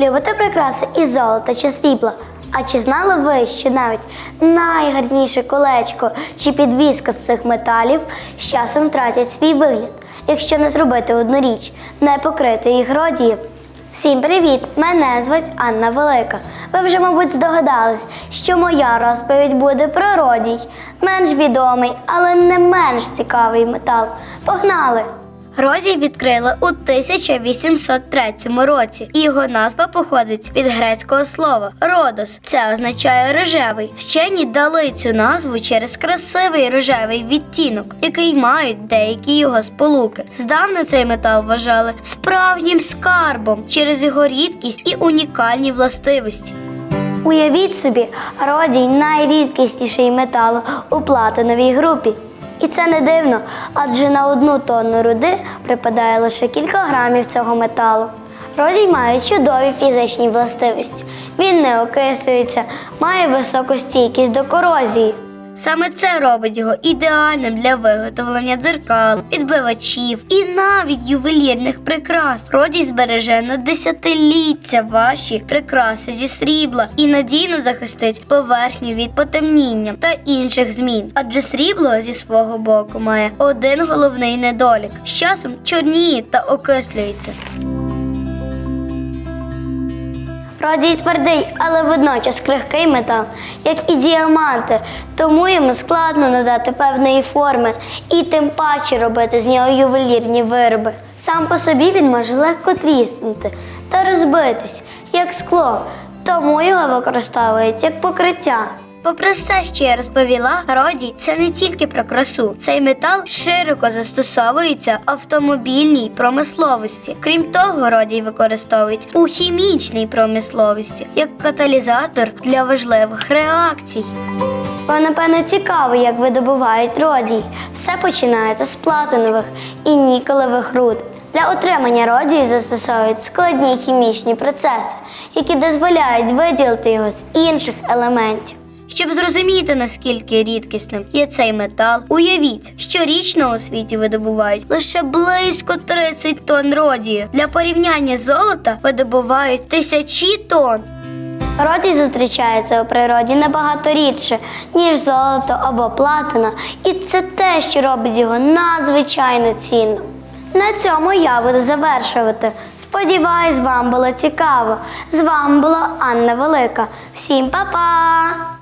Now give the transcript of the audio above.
Любите прикраси із золота чи срібла? А чи знали ви, що навіть найгарніше колечко чи підвіска з цих металів з часом втратять свій вигляд, якщо не зробити одну річ, не покрити їх родієм? Всім привіт! Мене звуть Анна Велика. Ви вже, мабуть, здогадались, що моя розповідь буде про родій, менш відомий, але не менш цікавий метал. Погнали! Розій відкрили у 1803 році, і його назва походить від грецького слова родос. Це означає рожевий. Вчені дали цю назву через красивий рожевий відтінок, який мають деякі його сполуки. Здавна цей метал вважали справжнім скарбом через його рідкість і унікальні властивості. Уявіть собі, родій найрідкісніший метал у платиновій групі. І це не дивно, адже на одну тонну руди припадає лише кілька грамів цього металу. Родій має чудові фізичні властивості. Він не окислюється, має високу стійкість до корозії. Саме це робить його ідеальним для виготовлення дзеркал, відбивачів і навіть ювелірних прикрас. Родій збереже на десятиліття ваші прикраси зі срібла і надійно захистить поверхню від потемніння та інших змін. Адже срібло зі свого боку має один головний недолік: з часом чорніє та окислюється. Родій твердий, але водночас крихкий метал, як і діаманти, тому йому складно надати певної форми і тим паче робити з нього ювелірні вироби. Сам по собі він може легко тріснути та розбитись, як скло, тому його використовують як покриття. Попри все, що я розповіла, родій це не тільки про красу. Цей метал широко застосовується в автомобільній промисловості. Крім того, родій використовують у хімічній промисловості як каталізатор для важливих реакцій. Вам, напевно, цікаво, як видобувають родій. Все починається з платинових і нікелевих руд. Для отримання родію застосовують складні хімічні процеси, які дозволяють виділити його з інших елементів. Щоб зрозуміти, наскільки рідкісним є цей метал, уявіть, що річно у світі видобувають лише близько 30 тонн родію. Для порівняння золота видобувають тисячі тонн. Родій зустрічається у природі набагато рідше, ніж золото або платина, і це те, що робить його надзвичайно цінним. На цьому я буду завершувати. Сподіваюсь, вам було цікаво. З вами була Анна Велика. Всім па-па!